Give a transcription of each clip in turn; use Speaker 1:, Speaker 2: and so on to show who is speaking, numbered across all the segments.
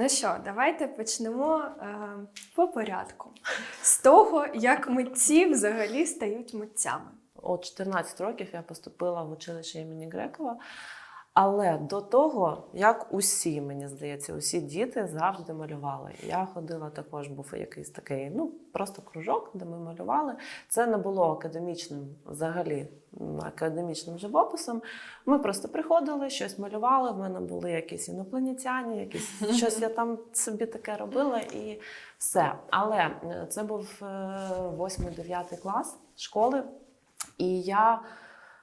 Speaker 1: Ну що, давайте почнемо е, по порядку. З того, як митці взагалі стають митцями.
Speaker 2: От 14 років я поступила в училище імені Грекова. Але до того, як усі, мені здається, усі діти завжди малювали. Я ходила також, був якийсь такий, ну просто кружок, де ми малювали. Це не було академічним взагалі академічним живописом. Ми просто приходили, щось малювали. В мене були якісь інопланетяні, якісь щось я там собі таке робила і все. Але е, це був 8-9 клас школи, і я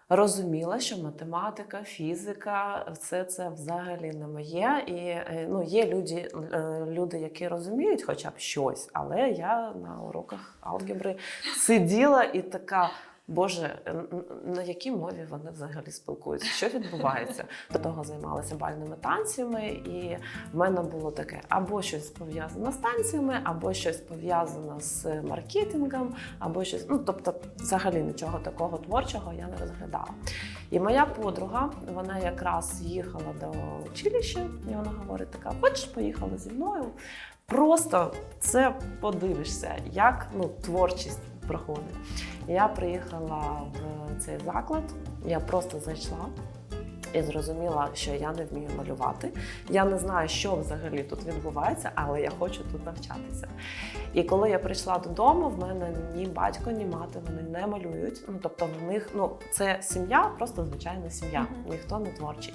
Speaker 2: розуміла, що математика, фізика все це взагалі не моє. І е, ну, є люди, е, люди, які розуміють хоча б щось, але я на уроках алгебри сиділа і така. Боже, н- на якій мові вони взагалі спілкуються? Що відбувається? До того займалася бальними танцями, і в мене було таке: або щось пов'язане з танцями, або щось пов'язане з маркетингом, або щось. Ну тобто, взагалі нічого такого творчого я не розглядала. І моя подруга, вона якраз їхала до училища, і вона говорить: така: хочеш, поїхала зі мною? Просто це подивишся, як ну, творчість проходить. Я приїхала в цей заклад, я просто зайшла і зрозуміла, що я не вмію малювати. Я не знаю, що взагалі тут відбувається, але я хочу тут навчатися. І коли я прийшла додому, в мене ні батько, ні мати вони не малюють. Ну тобто, в них ну це сім'я, просто звичайна сім'я, ніхто не творчий.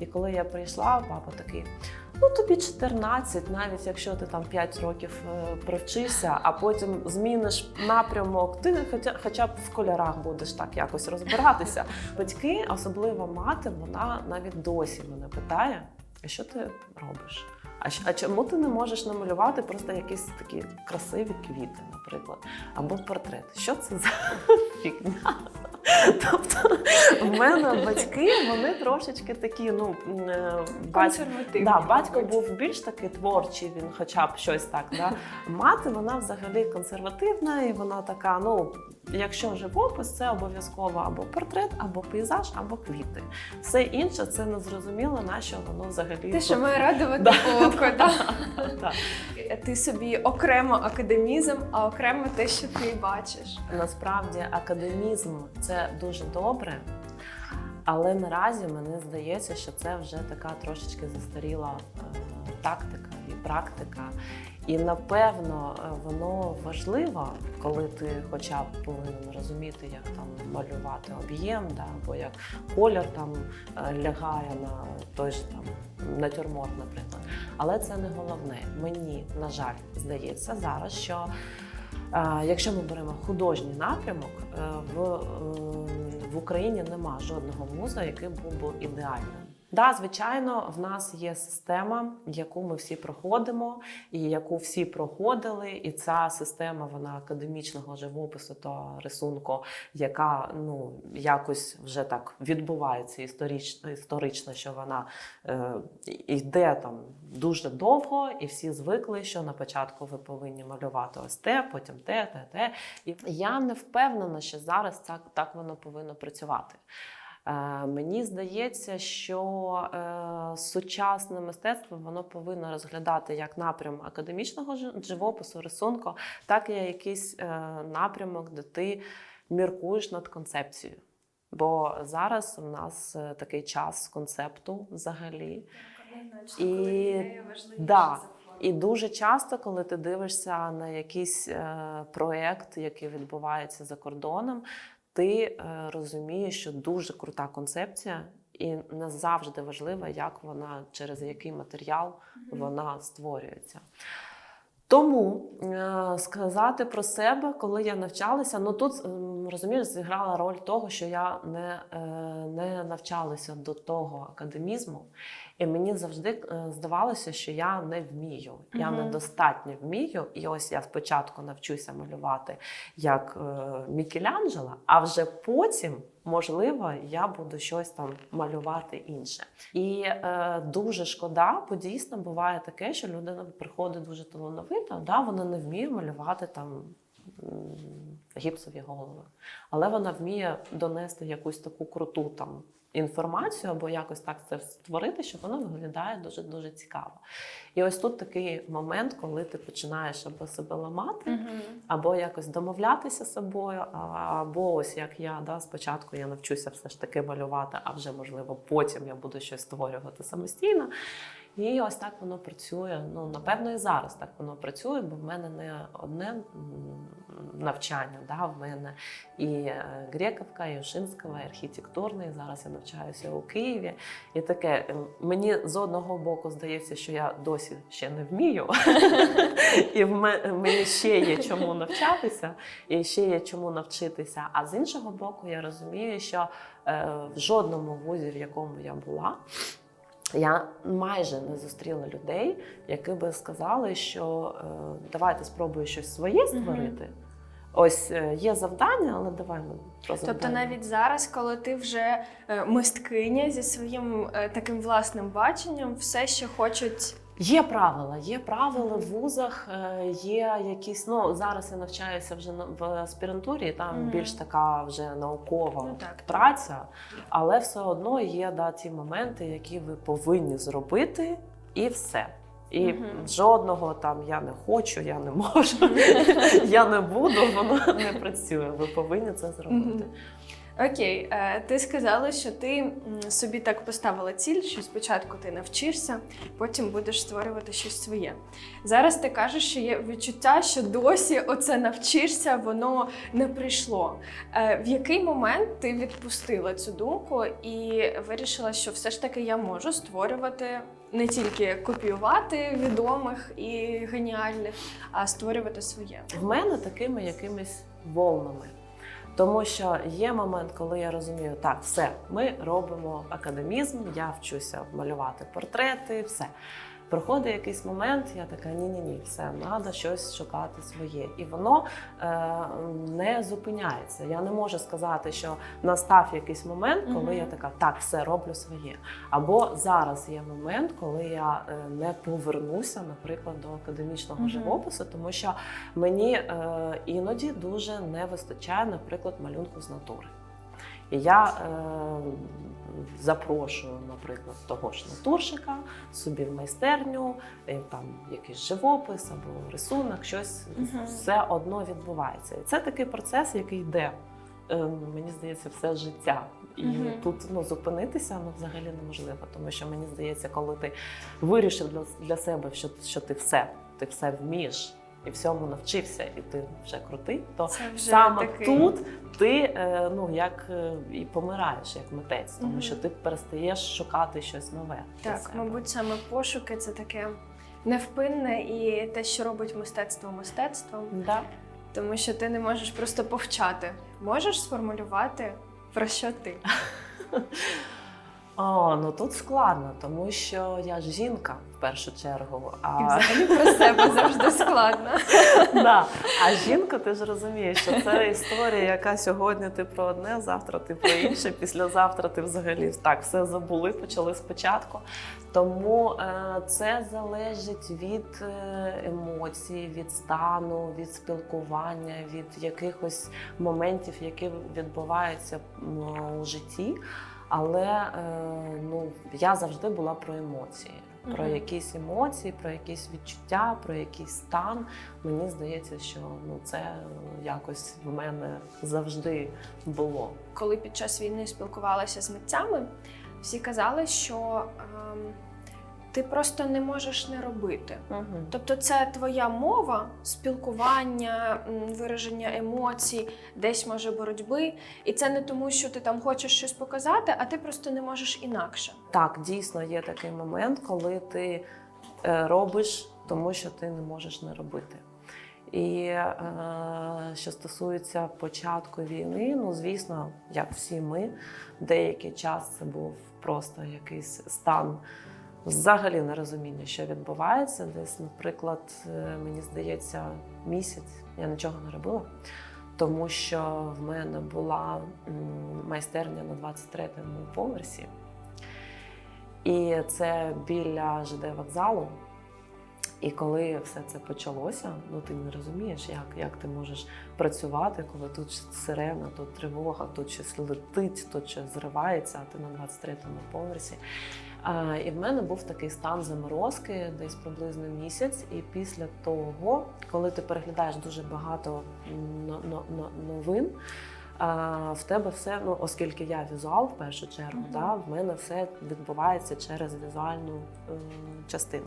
Speaker 2: І коли я прийшла, папа такий. Ну, тобі 14, навіть якщо ти там 5 років е, привчишся, а потім зміниш напрямок, ти хоча, хоча б в кольорах будеш так якось розбиратися. Батьки, особливо мати, вона навіть досі мене питає: що ти робиш? А, а чому ти не можеш намалювати просто якісь такі красиві квіти, наприклад, або портрет? Що це за фігня? Тобто в мене батьки вони трошечки такі, ну е, батько. Да, батько був більш такий творчий, він хоча б щось так. Да. Мати вона взагалі консервативна, і вона така: ну, якщо живопис, це обов'язково або портрет, або пейзаж, або квіти. Все інше це незрозуміло, на що воно взагалі.
Speaker 1: Те, що має радувати око. Ти собі окремо академізм, а окремо те, що ти бачиш.
Speaker 2: Насправді академізм це дуже добре. Але наразі мені здається, що це вже така трошечки застаріла е, тактика і практика. І напевно е, воно важливо, коли ти хоча б повинен розуміти, як там малювати об'єм, да, або як колір там е, лягає на той же там натюрморт, наприклад. Але це не головне. Мені, на жаль, здається зараз, що а, Якщо ми беремо художній напрямок, е, в, е, в Україні нема жодного муза, який був би ідеальним. Да, звичайно, в нас є система, яку ми всі проходимо, і яку всі проходили. І ця система вона академічного живопису та рисунку, яка ну якось вже так відбувається історично, історично що вона е, йде там дуже довго, і всі звикли, що на початку ви повинні малювати ось те, потім те, те, те. І я не впевнена, що зараз так, так воно повинно працювати. Е, Мені здається, що е, сучасне мистецтво воно повинно розглядати як напрям академічного жи- живопису, рисунку, так і якийсь е, напрямок, де ти міркуєш над концепцією. Бо зараз у нас такий час концепту взагалі. І- да. І дуже часто, коли ти дивишся на якийсь е, проєкт, який відбувається за кордоном, ти е, розумієш, що дуже крута концепція, і не завжди важливо, як вона через який матеріал вона створюється. Тому е, сказати про себе, коли я навчалася, ну тут розумієш, зіграла роль того, що я не, е, не навчалася до того академізму, і мені завжди е, здавалося, що я не вмію. Я
Speaker 1: Мгм.
Speaker 2: недостатньо вмію. І ось я спочатку навчуся малювати як Мікеланджело, а вже потім. Можливо, я буду щось там малювати інше. І е, дуже шкода, бо дійсно буває таке, що людина приходить дуже талановита, да, вона не вміє малювати там гіпсові голови, але вона вміє донести якусь таку круту там інформацію або якось так це створити, щоб воно виглядає дуже дуже цікаво. І ось тут такий момент, коли ти починаєш або себе ламати, або якось домовлятися з собою, або ось як я да, спочатку я навчуся все ж таки малювати, а вже можливо потім я буду щось створювати самостійно. І ось так воно працює. Ну напевно, і зараз так воно працює, бо в мене не одне навчання. Да, в мене і е, Грековка, і Ушинського, і архітектурний. Зараз я навчаюся у Києві. І таке мені з одного боку здається, що я досі ще не вмію, і мені ще є чому навчатися, і ще є чому навчитися. А з іншого боку, я розумію, що е, в жодному вузі, в якому я була. Я майже не зустріла людей, які би сказали, що е, давайте спробую щось своє створити. Ось е, є завдання, але давай ми про завдання.
Speaker 1: Тобто навіть зараз, коли ти вже е, мисткиня зі своїм таким власним баченням, все ще хочуть.
Speaker 2: Є правила, є правила в вузах, е, є якісь. Ну зараз я навчаюся вже в аспірантурі, там
Speaker 1: Мгм.
Speaker 2: більш така вже наукова
Speaker 1: Ну, так.
Speaker 2: праця, але все одно є да, ті моменти, які ви повинні зробити, і все. І
Speaker 1: Мгм.
Speaker 2: жодного там я не хочу, я не можу, я не буду, воно не працює. Ви повинні це зробити.
Speaker 1: Мгм. Окей, е, ти сказала, що ти собі так поставила ціль, що спочатку ти навчишся, потім будеш створювати щось своє. Зараз ти кажеш, що є відчуття, що досі оце навчишся, воно не прийшло. Е, В який момент ти відпустила цю думку і вирішила, що все ж таки я можу створювати не тільки копіювати відомих і геніальних, а створювати своє.
Speaker 2: в мене такими якимись волнами. Тому що є момент, коли я розумію, так, все, ми робимо академізм, я вчуся малювати портрети, все. Проходить якийсь момент, я така: ні-ні ні, все, треба щось шукати своє. І воно е, не зупиняється. Я не можу сказати, що настав якийсь момент, коли
Speaker 1: Мгм.
Speaker 2: я така, так, все, роблю своє. Або зараз є момент, коли я е, не повернуся, наприклад, до академічного
Speaker 1: Мгм.
Speaker 2: живопису, тому що мені е, іноді дуже не вистачає, наприклад, малюнку з натури. І я е, запрошую, наприклад, того ж натурщика собі в майстерню, е, там якийсь живопис або рисунок, щось
Speaker 1: Мгм.
Speaker 2: все одно відбувається. І це такий процес, який йде, е, мені здається, все життя. І
Speaker 1: Мгм.
Speaker 2: тут ну, зупинитися ну, взагалі неможливо, тому що мені здається, коли ти вирішив для, для себе, що, що ти все, ти все вмієш. І всьому навчився, і ти вже крутий, то
Speaker 1: вже
Speaker 2: саме
Speaker 1: такий-
Speaker 2: тут ти е, ну як е, і помираєш як митець, тому
Speaker 1: Мгм.
Speaker 2: що ти перестаєш шукати щось нове.
Speaker 1: Так, мабуть, саме пошуки це таке невпинне і те, що робить мистецтво мистецтвом,
Speaker 2: Да.
Speaker 1: тому що ти не можеш просто повчати. Можеш сформулювати про що ти.
Speaker 2: О, ну тут складно, тому що я ж жінка в першу чергу.
Speaker 1: І взагалі про себе завжди складно.
Speaker 2: да. а жінка, ти ж розумієш, що це історія, яка сьогодні ти про одне, завтра ти про інше, післязавтра ти взагалі так все забули, почали спочатку. Тому е, це залежить від е, емоцій, від стану, від спілкування, від якихось моментів, які відбуваються у житті. Але е, ну, я завжди була про емоції. Про якісь емоції, про якісь відчуття, про якийсь стан. Мені здається, що ну це якось в мене завжди було.
Speaker 1: Коли під час війни спілкувалася з митцями, всі казали, що ем, ти просто не можеш не робити. Тобто це твоя мова, спілкування, вираження емоцій, десь може боротьби. І це не тому, що ти там хочеш щось показати, а ти просто не можеш інакше.
Speaker 2: Так, дійсно є такий момент, коли ти е, робиш, тому що ти не можеш не робити. І е, що стосується початку війни, ну звісно, як всі ми, деякий час це був просто якийсь стан взагалі нерозуміння, що відбувається. Десь, наприклад, е, мені здається, місяць я нічого не робила, тому що в мене була майстерня на 23-му поверсі. І це біля ЖД вокзалу. І коли все це почалося, ну ти не розумієш, як, як ти можеш працювати, коли тут сирена, тут тривога, тут щось летить, тут щось зривається, а ти на 23-му поверсі. І в мене був такий стан заморозки десь приблизно місяць. І після того, коли ти переглядаєш дуже багато но- но- но- новин. В тебе все, ну оскільки я візуал в першу чергу,
Speaker 1: Мгм.
Speaker 2: да, в мене все відбувається через візуальну е, частину.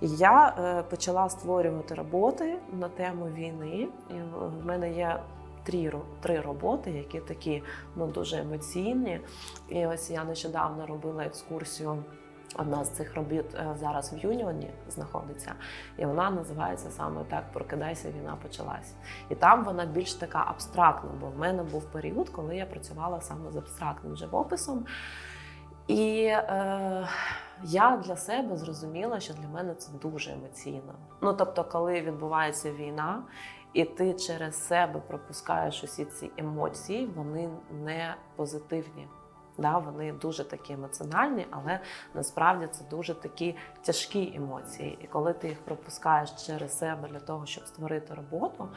Speaker 2: І я е, почала створювати роботи на тему війни. І в мене є три, три роботи, які такі ну, дуже емоційні. І ось я нещодавно робила екскурсію. Одна з цих робіт е, зараз в Юніоні знаходиться, і вона називається саме так Прокидайся, війна почалась. І там вона більш така абстрактна, бо в мене був період, коли я працювала саме з абстрактним живописом. І е, я для себе зрозуміла, що для мене це дуже емоційно. Ну тобто, коли відбувається війна, і ти через себе пропускаєш усі ці емоції, вони не позитивні. Да, вони дуже такі емоціональні, але насправді це дуже такі тяжкі емоції. І коли ти їх пропускаєш через себе для того, щоб створити роботу,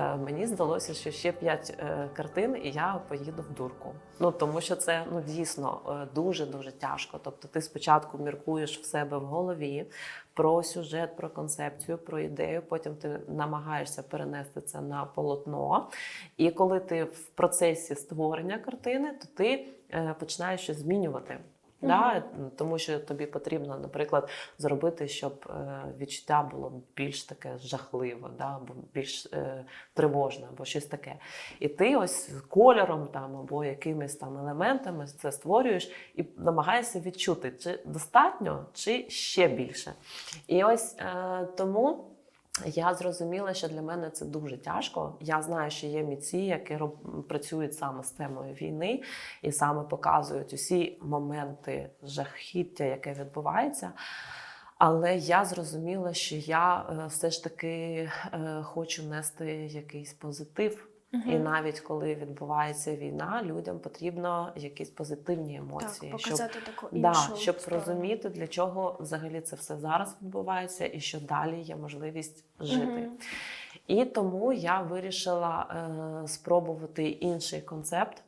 Speaker 2: мені здалося, що ще п'ять е, картин, і я поїду в дурку. Ну тому що це ну дійсно дуже дуже тяжко. Тобто, ти спочатку міркуєш в себе в голові про сюжет, про концепцію, про ідею. Потім ти намагаєшся перенести це на полотно. І коли ти в процесі створення картини, то ти е, починаєш щось змінювати. Да? Тому що тобі потрібно, наприклад, зробити, щоб е, відчуття було більш таке жахливе, да? або більш е, тривожне, або щось таке. І ти ось кольором там або якимись там елементами це створюєш і намагаєшся відчути, чи достатньо, чи ще більше. І ось е, тому. Я зрозуміла, що для мене це дуже тяжко. Я знаю, що є міці, які працюють саме з темою війни і саме показують усі моменти жахіття, яке відбувається. Але я зрозуміла, що я е, все ж таки е, хочу нести якийсь позитив. І навіть коли відбувається війна, людям потрібно якісь позитивні емоції,
Speaker 1: так,
Speaker 2: щоб
Speaker 1: таку
Speaker 2: Да, щоб
Speaker 1: сторону.
Speaker 2: розуміти, для чого взагалі це все зараз відбувається, і що далі є можливість жити.
Speaker 1: Мгм.
Speaker 2: І тому я вирішила е, спробувати інший концепт.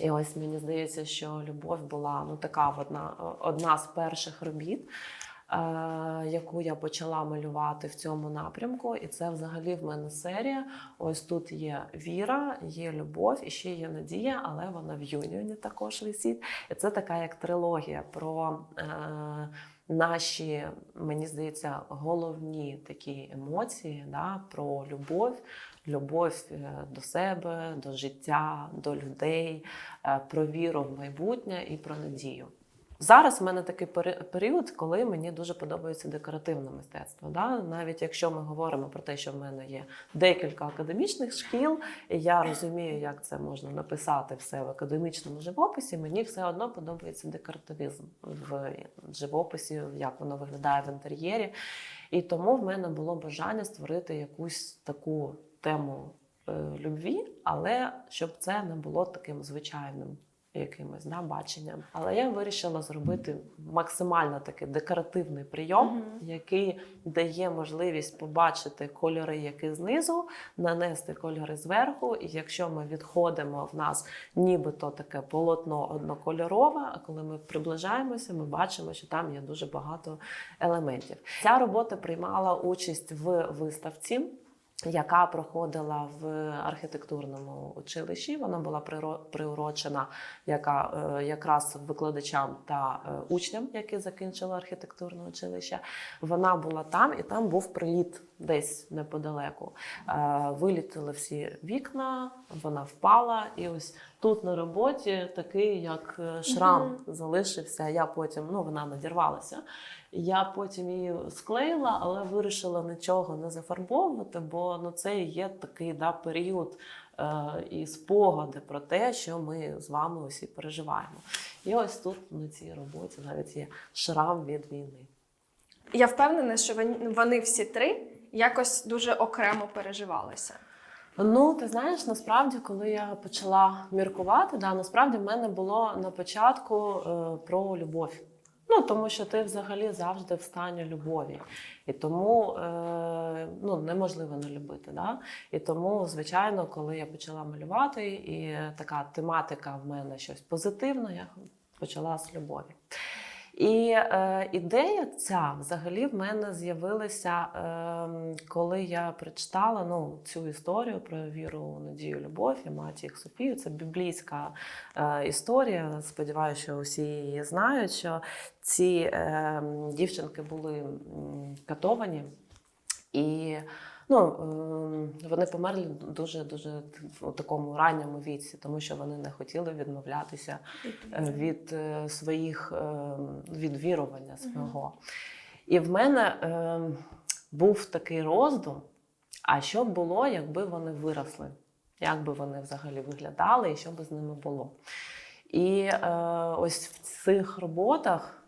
Speaker 2: І ось мені здається, що любов була ну така одна, одна з перших робіт, яку я почала малювати в цьому напрямку. І це взагалі в мене серія. Ось тут є віра, є любов і ще є надія, але вона в юніоні також висить. І це така як трилогія про. Е, Наші, мені здається, головні такі емоції да, про любов, любов е, до себе, до життя, до людей, е, про віру в майбутнє і про надію. Зараз в мене такий період, коли мені дуже подобається декоративне мистецтво. Да? Навіть якщо ми говоримо про те, що в мене є декілька академічних шкіл, і я розумію, як це можна написати все в академічному живописі, мені все одно подобається декоративізм в живописі, як воно виглядає в інтер'єрі. І тому в мене було бажання створити якусь таку тему е, любві, але щоб це не було таким звичайним якимось да, баченням. Але я вирішила зробити максимально такий декоративний прийом,
Speaker 1: Мгм.
Speaker 2: який дає можливість побачити кольори, які знизу, нанести кольори зверху. І якщо ми відходимо, в нас нібито таке полотно однокольорове, а коли ми приближаємося, ми бачимо, що там є дуже багато елементів. Ця робота приймала участь в виставці яка проходила в архітектурному училищі. Вона була приурочена яка, е, якраз викладачам та е, учням, які закінчили архітектурне училище. Вона була там, і там був приліт десь неподалеку. Е, Вилітіли всі вікна, вона впала, і ось тут на роботі такий, як шрам
Speaker 1: Мгм.
Speaker 2: залишився. Я потім ну вона надірвалася. Я потім її склеїла, але вирішила нічого не зафарбовувати, бо ну це і є такий да, період е, і спогади про те, що ми з вами усі переживаємо. І ось тут на цій роботі навіть є шрам від війни.
Speaker 1: Я впевнена, що вони- вони всі три якось дуже окремо переживалися.
Speaker 2: Ну, ти знаєш, насправді, коли я почала міркувати, да, насправді в мене було на початку е, про любов. Ну, тому що ти взагалі завжди в стані любові. І тому е, ну, неможливо не любити. Да? І тому, звичайно, коли я почала малювати, і така тематика в мене щось позитивне, я почала з любові. І е, ідея ця взагалі в мене з'явилася, е, коли я прочитала ну, цю історію про віру, надію, любов і матір Софію. Це біблійська е, історія. Сподіваюся, що усі її знають. Що ці е, дівчинки були катовані і. Ну, е, вони померли дуже дуже в такому ранньому віці, тому що вони не хотіли відмовлятися е, від е, своїх е, від вірування свого. І в мене е, був такий роздум: а що б було, якби вони виросли? Як би вони взагалі виглядали і що би з ними було? І е, ось в цих роботах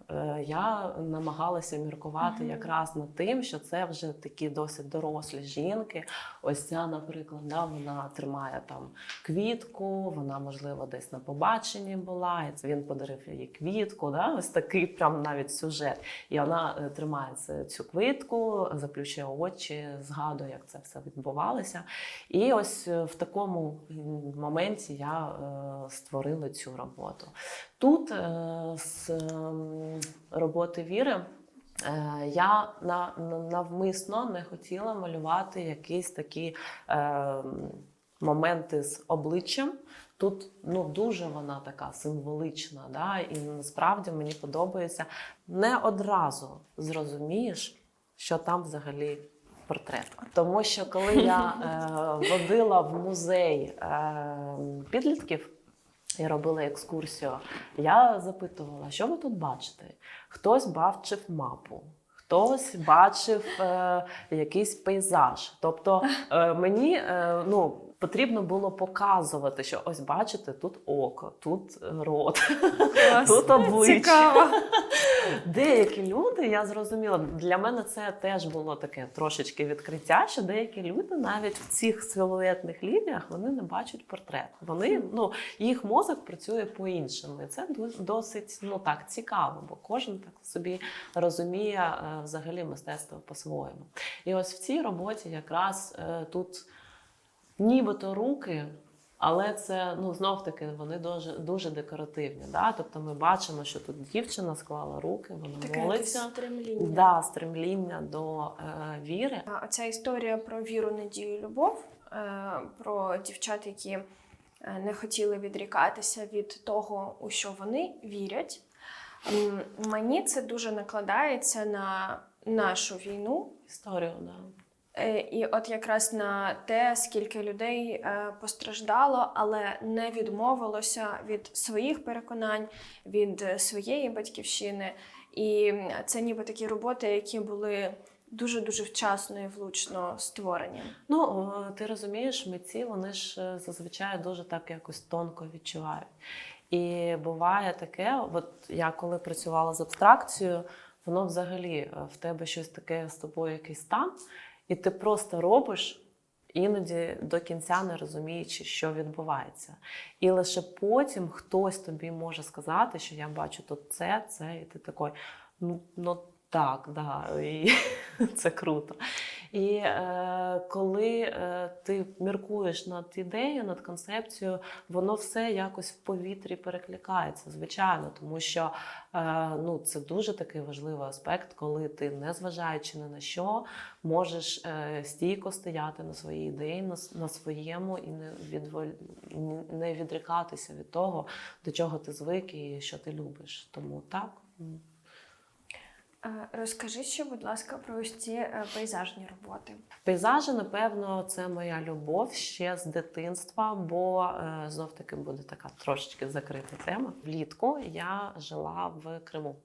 Speaker 2: я намагалася міркувати якраз над тим, що це вже такі досить дорослі жінки. Ось ця, наприклад, да, вона тримає там квітку, вона, можливо, десь на побаченні була, і він подарив їй квітку. Да? Ось такий прям навіть сюжет. І вона е, тримає цю квитку, заплющує очі, згадує, як це все відбувалося. І ось е, в такому моменті я е, створила цю роботу. Тут е, з ем, роботи віри. е, Я на, на- навмисно не хотіла малювати якісь такі е, моменти з обличчям. Тут ну, дуже вона така символична, да? і насправді мені подобається не одразу зрозумієш, що там взагалі портрет. Тому що коли я е, водила в музей е, підлітків і робила екскурсію, я запитувала, що ви тут бачите? Хтось бачив мапу. Хтось бачив е, якийсь пейзаж. Тобто е, мені е, ну, потрібно було показувати, що ось бачите, тут око, тут рот,
Speaker 1: Клас.
Speaker 2: тут обличчя.
Speaker 1: Цікаво.
Speaker 2: Деякі люди, я зрозуміла, для мене це теж було таке трошечки відкриття, що деякі люди навіть в цих силуетних лініях вони не бачать портрет. Вони ну їх мозок працює по-іншому. І це досить ну так цікаво, бо кожен так собі розуміє е, взагалі мистецтво по-своєму. І ось в цій роботі якраз е, тут нібито руки. Але це ну знов таки вони дуже дуже декоративні. Да? Тобто ми бачимо, що тут дівчина склала руки, вона
Speaker 1: Таке
Speaker 2: молиться.
Speaker 1: стремління.
Speaker 2: Да, стремління до е, віри.
Speaker 1: А Оця історія про віру, надію, любов, е, про дівчат, які е, не хотіли відрікатися від того, у що вони вірять. Мені це дуже накладається на нашу війну.
Speaker 2: Історію, да.
Speaker 1: Е, І от якраз на те, скільки людей е, постраждало, але не відмовилося від своїх переконань, від е, своєї батьківщини. І це ніби такі роботи, які були дуже дуже вчасно і влучно створені.
Speaker 2: Ну, ти розумієш, митці вони ж зазвичай дуже так якось тонко відчувають. І буває таке, от я коли працювала з абстракцією, воно взагалі в тебе щось таке з тобою, якийсь стан, і ти просто робиш. Іноді до кінця не розуміючи, що відбувається. І лише потім хтось тобі може сказати, що я бачу тут це, це, і ти такий, ну, ну так, да, і це круто. І е, коли е, ти міркуєш над ідеєю, над концепцією, воно все якось в повітрі перекликається, звичайно, тому що е, ну, це дуже такий важливий аспект, коли ти, незважаючи ні на що, можеш е, стійко стояти на своїй ідеї, на, на своєму і не, відволь... не відрікатися від того, до чого ти звик і що ти любиш. Тому так.
Speaker 1: Розкажи ще, будь ласка, про ось ці е, пейзажні роботи.
Speaker 2: Пейзажі, напевно, це моя любов ще з дитинства, бо е, знов таки буде така трошечки закрита тема. Влітку я жила в Криму.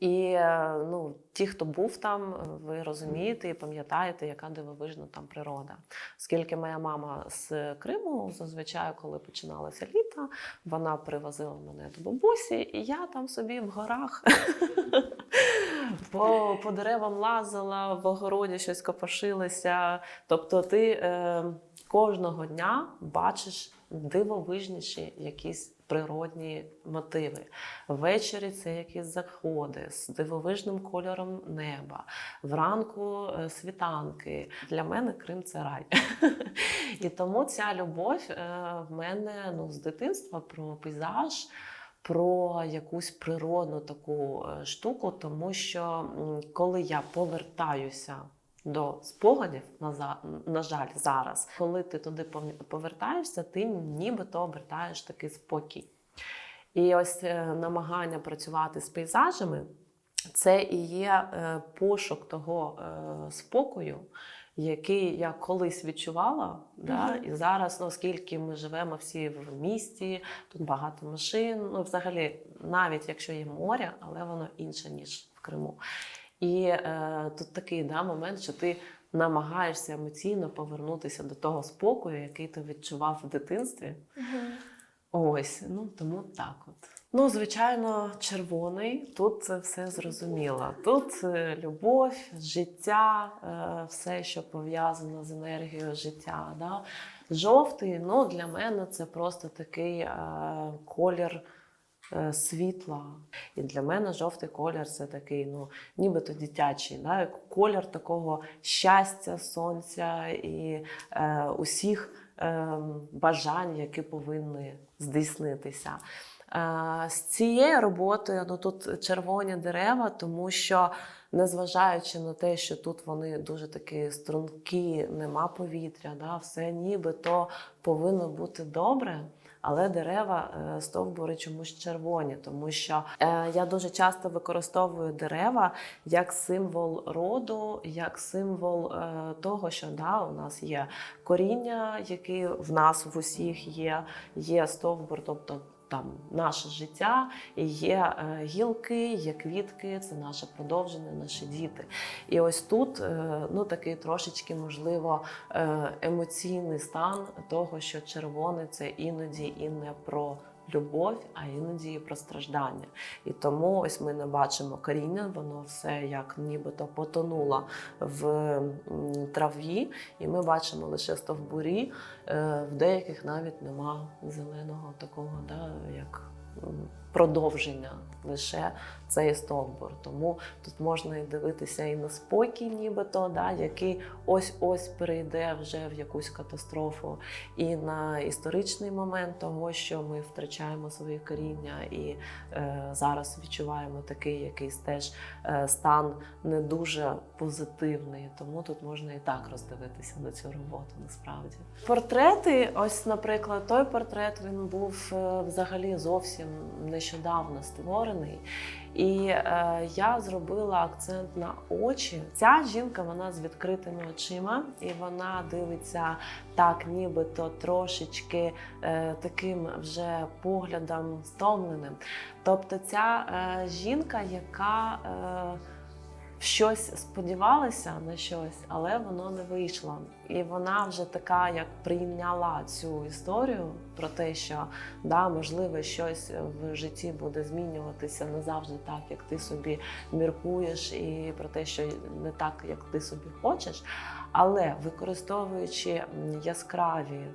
Speaker 2: І е, ну, ті, хто був там, ви розумієте і пам'ятаєте, яка дивовижна там природа. Оскільки моя мама з Криму, зазвичай, коли починалося літо, вона привозила мене до бабусі, і я там собі в горах по, по деревам лазила, в огороді щось копошилася. Тобто ти е, кожного дня бачиш дивовижніші якісь природні мотиви. Ввечері це якісь заходи з дивовижним кольором неба, вранку е, світанки. Для мене Крим це рай. І тому ця любов е, в мене ну, з дитинства про пейзаж. Про якусь природну таку е, штуку, тому що коли я повертаюся до спогадів, на, жаль, зараз, коли ти туди повертаєшся, ти нібито обертаєш такий спокій. І ось е, намагання працювати з пейзажами це і є е, пошук того е, спокою, який я колись відчувала. Да? І зараз, ну, оскільки ми живемо всі в місті, тут багато машин. Ну, взагалі, навіть якщо є море, але воно інше, ніж в Криму. І е, тут такий да, момент, що ти намагаєшся емоційно повернутися до того спокою, який ти відчував в дитинстві. Ось, ну тому так от. Ну, звичайно, червоний. Тут це все зрозуміло. Тут е, любов, життя, е, все, що пов'язано з енергією життя. Да? Жовтий, ну для мене це просто такий е, колір. Е, Світла. І для мене жовтий колір це такий, ну, нібито дитячий, да? колір такого щастя, сонця і е, усіх е, бажань, які повинні здійснитися. Е, З цією роботою ну, тут червоні дерева, тому що, незважаючи на те, що тут вони дуже такі стрункі, нема повітря, да, все нібито повинно бути добре. Але дерева е, стовбури чомусь червоні, тому що е, я дуже часто використовую дерева як символ роду, як символ е, того, що да, у нас є коріння, яке в нас в усіх є, є стовбур, тобто там наше життя, і є е, гілки, є квітки, це наше продовження, наші діти. І ось тут е, ну такий трошечки, можливо, е, емоційний стан того, що червоне це іноді і не про. Любов, а іноді і про страждання. І тому ось ми не бачимо коріння, воно все як нібито потонуло в траві, і ми бачимо лише стовбурі. Е, В деяких навіть нема зеленого такого, да, як продовження лише цей стовбур. Тому тут можна і дивитися і на спокій, нібито, да, який ось-ось перейде вже в якусь катастрофу, і на історичний момент того, що ми втрачаємо свої коріння, і е, зараз відчуваємо такий якийсь теж е, стан не дуже позитивний. Тому тут можна і так роздивитися на цю роботу насправді. Портрети, ось, наприклад, той портрет він був е, взагалі зовсім нещодавно створений. І е, я зробила акцент на очі. Ця жінка вона з відкритими очима, і вона дивиться так, нібито трошечки е, таким вже поглядом стомленим. Тобто, ця е, жінка, яка е, щось сподівалася на щось, але воно не вийшло. І вона вже така, як прийняла цю історію про те, що да, можливо, щось в житті буде змінюватися не завжди так, як ти собі міркуєш, і про те, що не так, як ти собі хочеш. Але використовуючи яскраві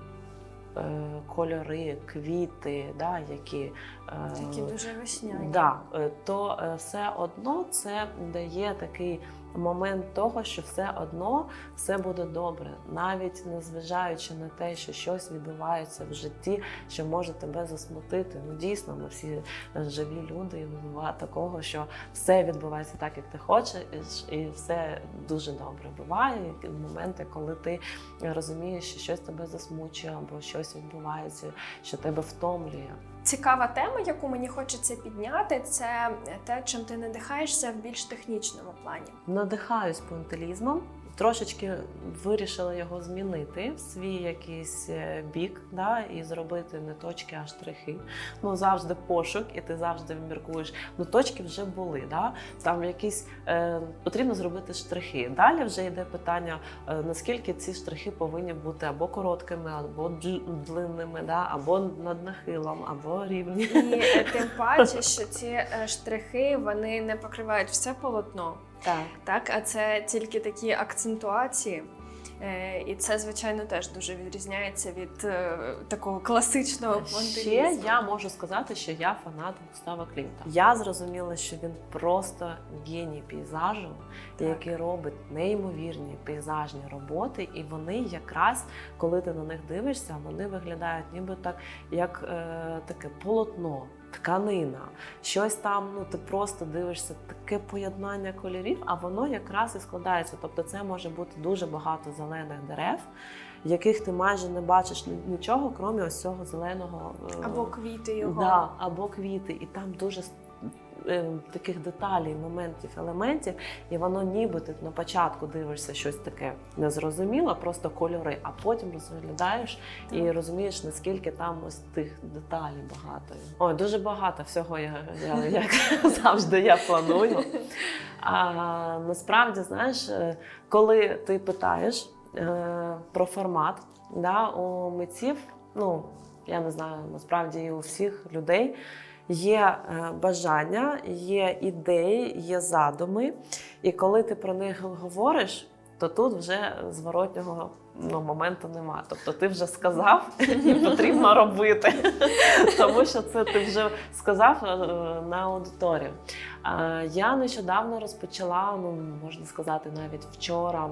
Speaker 2: кольори, квіти, да, які, е,
Speaker 1: Такі дуже весняні.
Speaker 2: Да, е, то е, все одно це дає такий момент того, що все одно все буде добре, навіть незважаючи на те, що щось відбувається в житті, що може тебе засмутити. Ну дійсно, ми всі живі люди, і буває такого, що все відбувається так, як ти хочеш, і все дуже добре. Буває моменти, коли ти розумієш, що щось тебе засмучує, або щось відбувається, що тебе втомлює.
Speaker 1: Цікава тема, яку мені хочеться підняти, це те, чим ти надихаєшся в більш технічному плані.
Speaker 2: надихаюсь пунктилізмом. Трошечки вирішила його змінити в свій якийсь е, бік, да, і зробити не точки, а штрихи. Ну завжди пошук, і ти завжди міркуєш. Ну точки вже були. Да? Там якісь е, потрібно зробити штрихи. Далі вже йде питання, е, наскільки ці штрихи повинні бути або короткими, або длинними, да? або над нахилом, або рівні.
Speaker 1: І е, тим паче, що ці е, штрихи вони не покривають все полотно,
Speaker 2: Так.
Speaker 1: так а це тільки такі акцентуації. Е, І це, звичайно, теж дуже відрізняється від е, такого класичного
Speaker 2: Ще я можу сказати, що я фанат Густава Клімта. Я зрозуміла, що він просто геній пейзажу,
Speaker 1: Так.
Speaker 2: який робить неймовірні пейзажні роботи, і вони якраз, коли ти на них дивишся, вони виглядають ніби так, як е, таке полотно. Тканина, щось там, ну ти просто дивишся, таке поєднання кольорів, а воно якраз і складається. Тобто, це може бути дуже багато зелених дерев, яких ти майже не бачиш нічого, крім ось цього зеленого е,
Speaker 1: Або квіти його.
Speaker 2: Да, або квіти, і там дуже таких деталей, моментів, елементів, і воно ніби ти на початку дивишся щось таке незрозуміле, просто кольори, а потім розглядаєш і розумієш, наскільки там ось тих деталей багато. Ой, дуже багато всього я, я як завжди я планую. А насправді, знаєш, е, коли ти питаєш е, про формат, да, у митців, ну я не знаю, насправді і у всіх людей є е, бажання, є ідеї, є задуми. І коли ти про них говориш, то тут вже зворотнього ну, моменту нема. Тобто ти вже сказав і потрібно робити. Тому що це ти вже сказав е, на аудиторію. Е, Я нещодавно розпочала, ну можна сказати, навіть вчора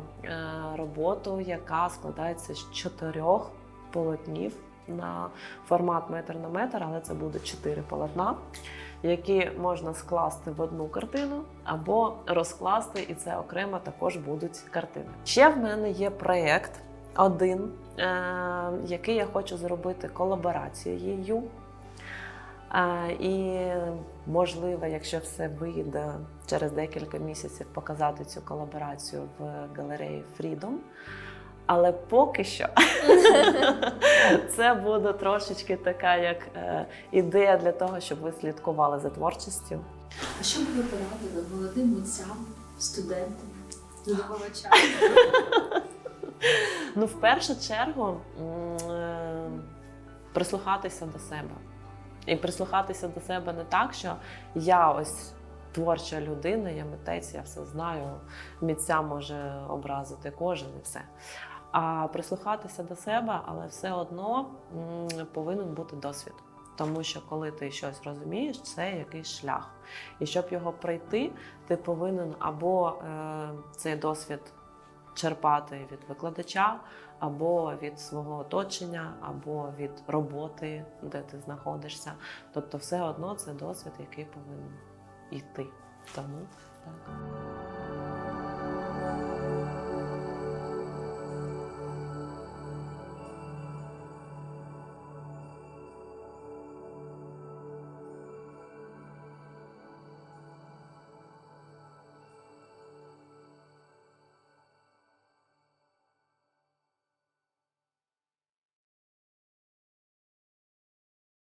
Speaker 2: роботу, яка складається з чотирьох полотнів на формат метр на метр, але це буде чотири полотна, які можна скласти в одну картину або розкласти, і це окремо також будуть картини. Ще в мене є проєкт один, е, який я хочу зробити колаборацією. Е, І можливо, якщо все вийде через декілька місяців показати цю колаборацію в галереї Freedom. Але поки що це буде трошечки така як е, ідея для того, щоб ви слідкували за творчістю.
Speaker 3: А що б ви порадили молодим митцям, студентам, здобувачам?
Speaker 2: Ну, в першу чергу е, прислухатися до себе. І прислухатися до себе не так, що я ось творча людина, я митець, я все знаю, митця може образити кожен і все. А прислухатися до себе, але все одно повинен бути досвід. Тому що коли ти щось розумієш, це якийсь шлях. І щоб його пройти, ти повинен або е, цей досвід черпати від викладача, або від свого оточення, або від роботи, де ти знаходишся. Тобто, все одно це досвід, який повинен йти. Тому так.